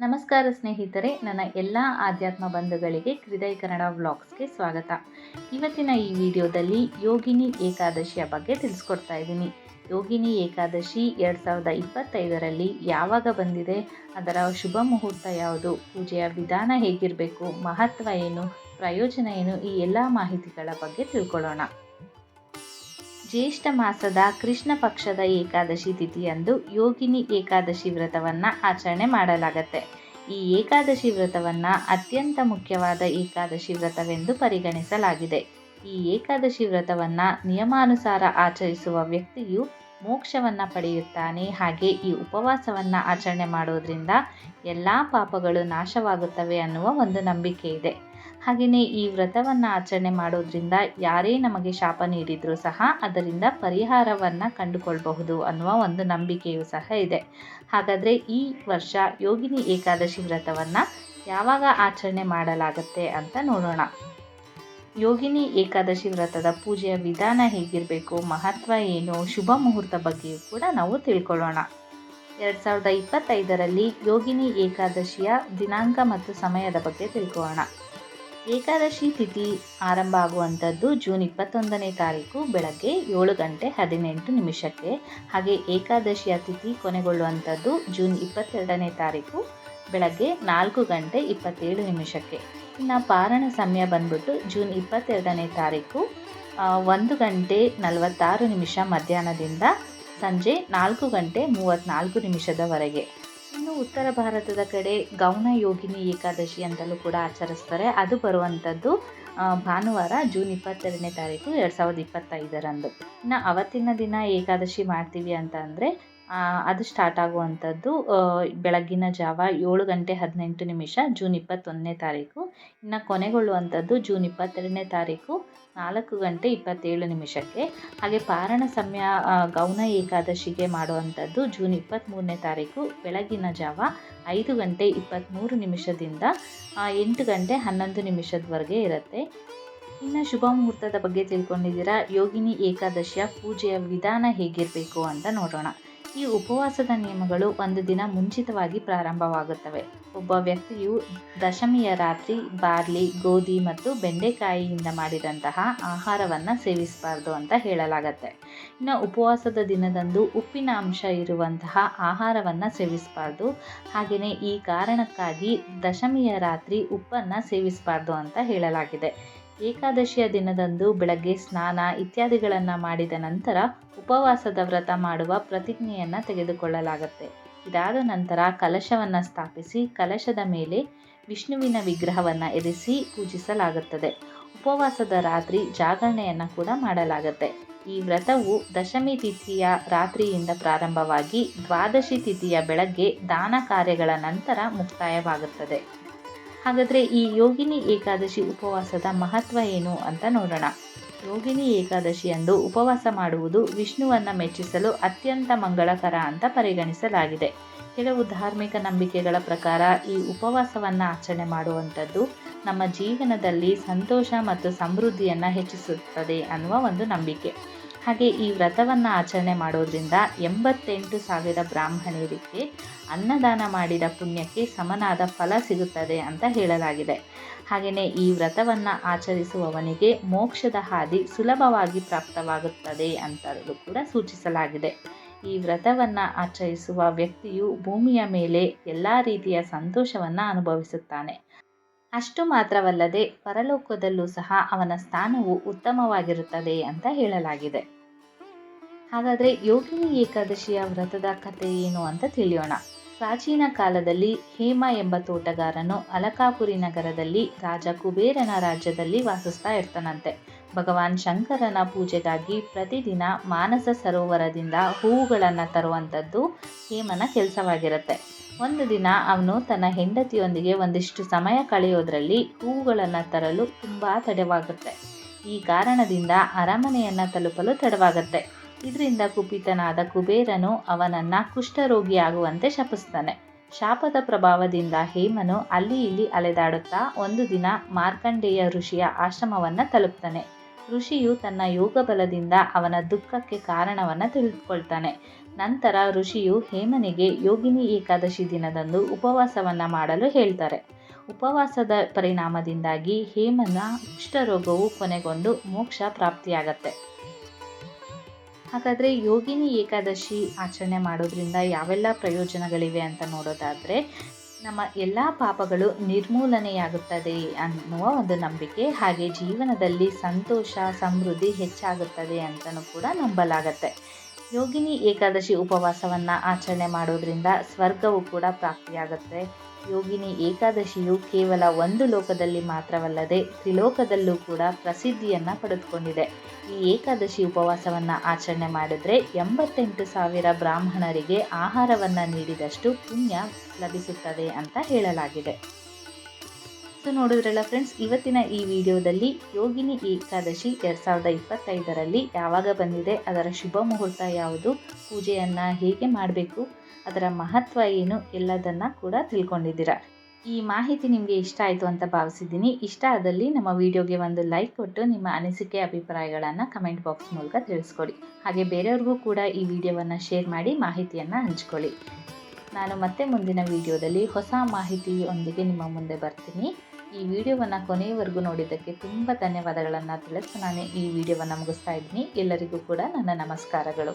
ನಮಸ್ಕಾರ ಸ್ನೇಹಿತರೆ, ನನ್ನ ಎಲ್ಲ ಆಧ್ಯಾತ್ಮ ಬಂಧುಗಳಿಗೆ ಹೃದಯ ಕನ್ನಡ ವ್ಲಾಗ್ಸ್ಗೆ ಸ್ವಾಗತ. ಇವತ್ತಿನ ಈ ವಿಡಿಯೋದಲ್ಲಿ ಯೋಗಿನಿ ಏಕಾದಶಿಯ ಬಗ್ಗೆ ತಿಳಿಸ್ಕೊಡ್ತಾ ಇದ್ದೀನಿ. ಯೋಗಿನಿ ಏಕಾದಶಿ ಎರಡು ಸಾವಿರದ ಇಪ್ಪತ್ತೈದರಲ್ಲಿ ಯಾವಾಗ ಬಂದಿದೆ, ಅದರ ಶುಭ ಮುಹೂರ್ತ ಯಾವುದು, ಪೂಜೆಯ ವಿಧಾನ ಹೇಗಿರಬೇಕು, ಮಹತ್ವ ಏನು, ಪ್ರಯೋಜನ ಏನು, ಈ ಎಲ್ಲ ಮಾಹಿತಿಗಳ ಬಗ್ಗೆ ತಿಳ್ಕೊಳ್ಳೋಣ. ಜ್ಯೇಷ್ಠ ಮಾಸದ ಕೃಷ್ಣ ಪಕ್ಷದ ಏಕಾದಶಿ ತಿಥಿಯಂದು ಯೋಗಿನಿ ಏಕಾದಶಿ ವ್ರತವನ್ನು ಆಚರಣೆ ಮಾಡಲಾಗತ್ತೆ. ಈ ಏಕಾದಶಿ ವ್ರತವನ್ನು ಅತ್ಯಂತ ಮುಖ್ಯವಾದ ಏಕಾದಶಿ ವ್ರತವೆಂದು ಪರಿಗಣಿಸಲಾಗಿದೆ. ಈ ಏಕಾದಶಿ ವ್ರತವನ್ನು ನಿಯಮಾನುಸಾರ ಆಚರಿಸುವ ವ್ಯಕ್ತಿಯು ಮೋಕ್ಷವನ್ನು ಪಡೆಯುತ್ತಾನೆ. ಹಾಗೆ ಈ ಉಪವಾಸವನ್ನು ಆಚರಣೆ ಮಾಡೋದ್ರಿಂದ ಎಲ್ಲ ಪಾಪಗಳು ನಾಶವಾಗುತ್ತವೆ ಅನ್ನುವ ಒಂದು ನಂಬಿಕೆ ಇದೆ. ಹಾಗೆಯೇ ಈ ವ್ರತವನ್ನು ಆಚರಣೆ ಮಾಡೋದ್ರಿಂದ ಯಾರೇ ನಮಗೆ ಶಾಪ ನೀಡಿದರೂ ಸಹ ಅದರಿಂದ ಪರಿಹಾರವನ್ನು ಕಂಡುಕೊಳ್ಬಹುದು ಅನ್ನುವ ಒಂದು ನಂಬಿಕೆಯೂ ಸಹ ಇದೆ. ಹಾಗಾದರೆ ಈ ವರ್ಷ ಯೋಗಿನಿ ಏಕಾದಶಿ ವ್ರತವನ್ನು ಯಾವಾಗ ಆಚರಣೆ ಮಾಡಲಾಗುತ್ತೆ ಅಂತ ನೋಡೋಣ. ಯೋಗಿನಿ ಏಕಾದಶಿ ವ್ರತದ ಪೂಜೆಯ ವಿಧಾನ ಹೇಗಿರಬೇಕು, ಮಹತ್ವ ಏನು, ಶುಭ ಮುಹೂರ್ತ ಬಗ್ಗೆಯೂ ಕೂಡ ನಾವು ತಿಳ್ಕೊಳ್ಳೋಣ. ಎರಡು ಸಾವಿರದ ಇಪ್ಪತ್ತೈದರಲ್ಲಿ ಯೋಗಿನಿ ಏಕಾದಶಿಯ ದಿನಾಂಕ ಮತ್ತು ಸಮಯದ ಬಗ್ಗೆ ತಿಳ್ಕೊಳ್ಳೋಣ. ಏಕಾದಶಿ ತಿಥಿ ಆರಂಭ ಆಗುವಂಥದ್ದು ಜೂನ್ ಇಪ್ಪತ್ತೊಂದನೇ ತಾರೀಕು ಬೆಳಗ್ಗೆ ಏಳು ಗಂಟೆ ಹದಿನೆಂಟು ನಿಮಿಷಕ್ಕೆ. ಹಾಗೆ ಏಕಾದಶಿಯ ತಿಥಿ ಕೊನೆಗೊಳ್ಳುವಂಥದ್ದು ಜೂನ್ ಇಪ್ಪತ್ತೆರಡನೇ ತಾರೀಕು ಬೆಳಗ್ಗೆ ನಾಲ್ಕು ಗಂಟೆ ಇಪ್ಪತ್ತೇಳು ನಿಮಿಷಕ್ಕೆ. ಇನ್ನು ಪಾರಣ ಸಮಯ ಬಂದ್ಬಿಟ್ಟು ಜೂನ್ ಇಪ್ಪತ್ತೆರಡನೇ ತಾರೀಕು ಒಂದು ಗಂಟೆ ನಲವತ್ತಾರು ನಿಮಿಷ ಮಧ್ಯಾಹ್ನದಿಂದ ಸಂಜೆ ನಾಲ್ಕು ಗಂಟೆ ಮೂವತ್ತ್ನಾಲ್ಕು ನಿಮಿಷದವರೆಗೆ. ಇನ್ನು ಉತ್ತರ ಭಾರತದ ಕಡೆ ಗೌನ ಯೋಗಿನಿ ಏಕಾದಶಿ ಅಂತಲೂ ಕೂಡ ಆಚರಿಸ್ತಾರೆ. ಅದು ಬರುವಂಥದ್ದು ಭಾನುವಾರ ಜೂನ್ ಇಪ್ಪತ್ತೆರಡನೇ ತಾರೀಕು, ಎರಡು ಸಾವಿರದ ಇಪ್ಪತ್ತೈದರಂದು. ಇನ್ನು ಅವತ್ತಿನ ದಿನ ಏಕಾದಶಿ ಮಾಡ್ತೀವಿ ಅಂತ ಅಂದರೆ ಅದು ಸ್ಟಾರ್ಟ್ ಆಗುವಂಥದ್ದು ಬೆಳಗ್ಗಿನ ಜಾವ ಏಳು ಗಂಟೆ ಹದಿನೆಂಟು ನಿಮಿಷ, ಜೂನ್ ಇಪ್ಪತ್ತೊಂದನೇ ತಾರೀಕು. ಇನ್ನು ಕೊನೆಗೊಳ್ಳುವಂಥದ್ದು ಜೂನ್ ಇಪ್ಪತ್ತೆರಡನೇ ತಾರೀಕು, ನಾಲ್ಕು ಗಂಟೆ ಇಪ್ಪತ್ತೇಳು ನಿಮಿಷಕ್ಕೆ. ಹಾಗೆ ಪಾರಣ ಸಮಯ ಗೌನ ಏಕಾದಶಿಗೆ ಮಾಡುವಂಥದ್ದು ಜೂನ್ ಇಪ್ಪತ್ತ್ಮೂರನೇ ತಾರೀಕು, ಬೆಳಗಿನ ಜಾವ ಐದು ಗಂಟೆ ಇಪ್ಪತ್ತ್ಮೂರು ನಿಮಿಷದಿಂದ ಎಂಟು ಗಂಟೆ ಹನ್ನೊಂದು ನಿಮಿಷದವರೆಗೆ ಇರುತ್ತೆ. ಇನ್ನು ಶುಭ ಮುಹೂರ್ತದ ಬಗ್ಗೆ ತಿಳ್ಕೊಂಡಿದ್ದೀರಾ? ಯೋಗಿನಿ ಏಕಾದಶಿಯ ಪೂಜೆಯ ವಿಧಾನ ಹೇಗಿರಬೇಕು ಅಂತ ನೋಡೋಣ. ಈ ಉಪವಾಸದ ನಿಯಮಗಳು ಒಂದು ದಿನ ಮುಂಚಿತವಾಗಿ ಪ್ರಾರಂಭವಾಗುತ್ತವೆ. ಒಬ್ಬ ವ್ಯಕ್ತಿಯು ದಶಮಿಯ ರಾತ್ರಿ ಬಾರ್ಲಿ, ಗೋಧಿ ಮತ್ತು ಬೆಂಡೆಕಾಯಿಯಿಂದ ಮಾಡಿದಂತಹ ಆಹಾರವನ್ನು ಸೇವಿಸಬಾರ್ದು ಅಂತ ಹೇಳಲಾಗತ್ತೆ. ಇನ್ನು ಉಪವಾಸದ ದಿನದಂದು ಉಪ್ಪಿನ ಅಂಶ ಇರುವಂತಹ ಆಹಾರವನ್ನು ಸೇವಿಸಬಾರ್ದು. ಹಾಗೆಯೇ ಈ ಕಾರಣಕ್ಕಾಗಿ ದಶಮಿಯ ರಾತ್ರಿ ಉಪ್ಪನ್ನು ಸೇವಿಸಬಾರ್ದು ಅಂತ ಹೇಳಲಾಗಿದೆ. ಏಕಾದಶಿಯ ದಿನದಂದು ಬೆಳಗ್ಗೆ ಸ್ನಾನ ಇತ್ಯಾದಿಗಳನ್ನು ಮಾಡಿದ ನಂತರ ಉಪವಾಸದ ವ್ರತ ಮಾಡುವ ಪ್ರತಿಜ್ಞೆಯನ್ನು ತೆಗೆದುಕೊಳ್ಳಲಾಗುತ್ತೆ. ಇದಾದ ನಂತರ ಕಲಶವನ್ನು ಸ್ಥಾಪಿಸಿ ಕಲಶದ ಮೇಲೆ ವಿಷ್ಣುವಿನ ವಿಗ್ರಹವನ್ನು ಇರಿಸಿ ಪೂಜಿಸಲಾಗುತ್ತದೆ. ಉಪವಾಸದ ರಾತ್ರಿ ಜಾಗರಣೆಯನ್ನು ಕೂಡ ಮಾಡಲಾಗುತ್ತೆ. ಈ ವ್ರತವು ದಶಮಿ ತಿಥಿಯ ರಾತ್ರಿಯಿಂದ ಪ್ರಾರಂಭವಾಗಿ ದ್ವಾದಶಿ ತಿಥಿಯ ಬೆಳಗ್ಗೆ ದಾನ ಕಾರ್ಯಗಳ ನಂತರ ಮುಕ್ತಾಯವಾಗುತ್ತದೆ. ಹಾಗಾದರೆ ಈ ಯೋಗಿನಿ ಏಕಾದಶಿ ಉಪವಾಸದ ಮಹತ್ವ ಏನು ಅಂತ ನೋಡೋಣ. ಯೋಗಿನಿ ಏಕಾದಶಿಯಂದು ಉಪವಾಸ ಮಾಡುವುದು ವಿಷ್ಣುವನ್ನು ಮೆಚ್ಚಿಸಲು ಅತ್ಯಂತ ಮಂಗಳಕರ ಅಂತ ಪರಿಗಣಿಸಲಾಗಿದೆ. ಕೆಲವು ಧಾರ್ಮಿಕ ನಂಬಿಕೆಗಳ ಪ್ರಕಾರ ಈ ಉಪವಾಸವನ್ನು ಆಚರಣೆ ಮಾಡುವಂಥದ್ದು ನಮ್ಮ ಜೀವನದಲ್ಲಿ ಸಂತೋಷ ಮತ್ತು ಸಮೃದ್ಧಿಯನ್ನು ಹೆಚ್ಚಿಸುತ್ತದೆ ಅನ್ನುವ ಒಂದು ನಂಬಿಕೆ. ಹಾಗೆ ಈ ವ್ರತವನ್ನು ಆಚರಣೆ ಮಾಡೋದ್ರಿಂದ ಎಂಬತ್ತೆಂಟು ಸಾವಿರ ಬ್ರಾಹ್ಮಣರಿಗೆ ಅನ್ನದಾನ ಮಾಡಿದ ಪುಣ್ಯಕ್ಕೆ ಸಮನಾದ ಫಲ ಸಿಗುತ್ತದೆ ಅಂತ ಹೇಳಲಾಗಿದೆ. ಹಾಗೆಯೇ ಈ ವ್ರತವನ್ನು ಆಚರಿಸುವವನಿಗೆ ಮೋಕ್ಷದ ಹಾದಿ ಸುಲಭವಾಗಿ ಪ್ರಾಪ್ತವಾಗುತ್ತದೆ ಅಂತಲೂ ಕೂಡ ಸೂಚಿಸಲಾಗಿದೆ. ಈ ವ್ರತವನ್ನು ಆಚರಿಸುವ ವ್ಯಕ್ತಿಯು ಭೂಮಿಯ ಮೇಲೆ ಎಲ್ಲ ರೀತಿಯ ಸಂತೋಷವನ್ನು ಅನುಭವಿಸುತ್ತಾನೆ. ಅಷ್ಟು ಮಾತ್ರವಲ್ಲದೆ ಪರಲೋಕದಲ್ಲೂ ಸಹ ಅವನ ಸ್ಥಾನವು ಉತ್ತಮವಾಗಿರುತ್ತದೆ ಅಂತ ಹೇಳಲಾಗಿದೆ. ಹಾಗಾದರೆ ಯೋಗಿನಿ ಏಕಾದಶಿಯ ವ್ರತದ ಕಥೆ ಏನು ಅಂತ ತಿಳಿಯೋಣ. ಪ್ರಾಚೀನ ಕಾಲದಲ್ಲಿ ಹೇಮ ಎಂಬ ತೋಟಗಾರನು ಅಲಕಾಪುರಿ ನಗರದಲ್ಲಿ ರಾಜ ಕುಬೇರನ ರಾಜ್ಯದಲ್ಲಿ ವಾಸಿಸ್ತಾ ಇರ್ತಾನಂತೆ. ಭಗವಾನ್ ಶಂಕರನ ಪೂಜೆಗಾಗಿ ಪ್ರತಿದಿನ ಮಾನಸ ಸರೋವರದಿಂದ ಹೂವುಗಳನ್ನು ತರುವಂಥದ್ದು ಹೇಮನ ಕೆಲಸವಾಗಿರುತ್ತೆ. ಒಂದು ದಿನ ಅವನು ತನ್ನ ಹೆಂಡತಿಯೊಂದಿಗೆ ಒಂದಿಷ್ಟು ಸಮಯ ಕಳೆಯೋದ್ರಲ್ಲಿ ಹೂವುಗಳನ್ನು ತರಲು ತುಂಬ ತಡವಾಗುತ್ತೆ. ಈ ಕಾರಣದಿಂದ ಅರಮನೆಯನ್ನು ತಲುಪಲು ತಡವಾಗುತ್ತೆ. ಇದರಿಂದ ಕುಪಿತನಾದ ಕುಬೇರನು ಅವನನ್ನು ಕುಷ್ಠರೋಗಿಯಾಗುವಂತೆ ಶಪಿಸ್ತಾನೆ. ಶಾಪದ ಪ್ರಭಾವದಿಂದ ಹೇಮನು ಅಲ್ಲಿ ಇಲ್ಲಿ ಅಲೆದಾಡುತ್ತಾ ಒಂದು ದಿನ ಮಾರ್ಕಂಡೇಯ ಋಷಿಯ ಆಶ್ರಮವನ್ನು ತಲುಪ್ತಾನೆ. ಋಷಿಯು ತನ್ನ ಯೋಗ ಬಲದಿಂದ ಅವನ ದುಃಖಕ್ಕೆ ಕಾರಣವನ್ನು ತಿಳಿದುಕೊಳ್ತಾನೆ. ನಂತರ ಋಷಿಯು ಹೇಮನಿಗೆ, ಯೋಗಿನಿ ಏಕಾದಶಿ ದಿನದಂದು ಉಪವಾಸವನ್ನು ಮಾಡಲು ಹೇಳ್ತಾರೆ. ಉಪವಾಸದ ಪರಿಣಾಮದಿಂದಾಗಿ ಹೇಮನ ಕುಷ್ಠರೋಗವು ಕೊನೆಗೊಂಡು ಮೋಕ್ಷ ಪ್ರಾಪ್ತಿಯಾಗತ್ತೆ. ಹಾಗಾದರೆ ಯೋಗಿನಿ ಏಕಾದಶಿ ಆಚರಣೆ ಮಾಡೋದ್ರಿಂದ ಯಾವೆಲ್ಲ ಪ್ರಯೋಜನಗಳಿವೆ ಅಂತ ನೋಡೋದಾದರೆ, ನಮ್ಮ ಎಲ್ಲ ಪಾಪಗಳು ನಿರ್ಮೂಲನೆಯಾಗುತ್ತದೆ ಅನ್ನುವ ಒಂದು ನಂಬಿಕೆ, ಹಾಗೆ ಜೀವನದಲ್ಲಿ ಸಂತೋಷ, ಸಮೃದ್ಧಿ ಹೆಚ್ಚಾಗುತ್ತದೆ ಅಂತಲೂ ಕೂಡ ನಂಬಲಾಗತ್ತೆ. ಯೋಗಿನಿ ಏಕಾದಶಿ ಉಪವಾಸವನ್ನು ಆಚರಣೆ ಮಾಡೋದ್ರಿಂದ ಸ್ವರ್ಗವು ಕೂಡ ಪ್ರಾಪ್ತಿಯಾಗುತ್ತೆ. ಯೋಗಿನಿ ಏಕಾದಶಿಯು ಕೇವಲ ಒಂದು ಲೋಕದಲ್ಲಿ ಮಾತ್ರವಲ್ಲದೆ ತ್ರಿಲೋಕದಲ್ಲೂ ಕೂಡ ಪ್ರಸಿದ್ಧಿಯನ್ನು ಪಡೆದುಕೊಂಡಿದೆ. ಈ ಏಕಾದಶಿ ಉಪವಾಸವನ್ನು ಆಚರಣೆ ಮಾಡಿದ್ರೆ ಎಂಬತ್ತೆಂಟು ಸಾವಿರ ಬ್ರಾಹ್ಮಣರಿಗೆ ಆಹಾರವನ್ನು ನೀಡಿದಷ್ಟು ಪುಣ್ಯ ಲಭಿಸುತ್ತದೆ ಅಂತ ಹೇಳಲಾಗಿದೆ. ಸೊ ನೋಡಿದ್ರಲ್ಲ ಫ್ರೆಂಡ್ಸ್ ಇವತ್ತಿನ ಈ ವಿಡಿಯೋದಲ್ಲಿ ಯೋಗಿನಿ ಏಕಾದಶಿ ಎರಡು ಸಾವಿರದ ಇಪ್ಪತ್ತೈದರಲ್ಲಿ ಯಾವಾಗ ಬಂದಿದೆ, ಅದರ ಶುಭ ಮುಹೂರ್ತ ಯಾವುದು, ಪೂಜೆಯನ್ನು ಹೇಗೆ ಮಾಡಬೇಕು ಅದರ ಮಹತ್ವ ಏನು ಎಲ್ಲದನ್ನು ಕೂಡ ತಿಳ್ಕೊಂಡಿದ್ದೀರಾ. ಈ ಮಾಹಿತಿ ನಿಮಗೆ ಇಷ್ಟ ಆಯಿತು ಅಂತ ಭಾವಿಸಿದ್ದೀನಿ. ಇಷ್ಟ ಆದಲ್ಲಿ ನಮ್ಮ ವಿಡಿಯೋಗೆ ಒಂದು ಲೈಕ್ ಕೊಟ್ಟು ನಿಮ್ಮ ಅನಿಸಿಕೆ, ಅಭಿಪ್ರಾಯಗಳನ್ನು ಕಮೆಂಟ್ ಬಾಕ್ಸ್ ಮೂಲಕ ತಿಳಿಸ್ಕೊಡಿ. ಹಾಗೆ ಬೇರೆಯವ್ರಿಗೂ ಕೂಡ ಈ ವಿಡಿಯೋವನ್ನು ಶೇರ್ ಮಾಡಿ ಮಾಹಿತಿಯನ್ನು ಹಂಚ್ಕೊಳ್ಳಿ. ನಾನು ಮತ್ತೆ ಮುಂದಿನ ವಿಡಿಯೋದಲ್ಲಿ ಹೊಸ ಮಾಹಿತಿಯೊಂದಿಗೆ ನಿಮ್ಮ ಮುಂದೆ ಬರ್ತೀನಿ. ಈ ವಿಡಿಯೋವನ್ನು ಕೊನೆಯವರೆಗೂ ನೋಡಿದ್ದಕ್ಕೆ ತುಂಬ ಧನ್ಯವಾದಗಳನ್ನು ತಿಳಿಸ್ತಾ ನಾನು ಈ ವಿಡಿಯೋವನ್ನು ಮುಗಿಸ್ತಾ ಇದ್ದೀನಿ. ಎಲ್ಲರಿಗೂ ಕೂಡ ನನ್ನ ನಮಸ್ಕಾರಗಳು.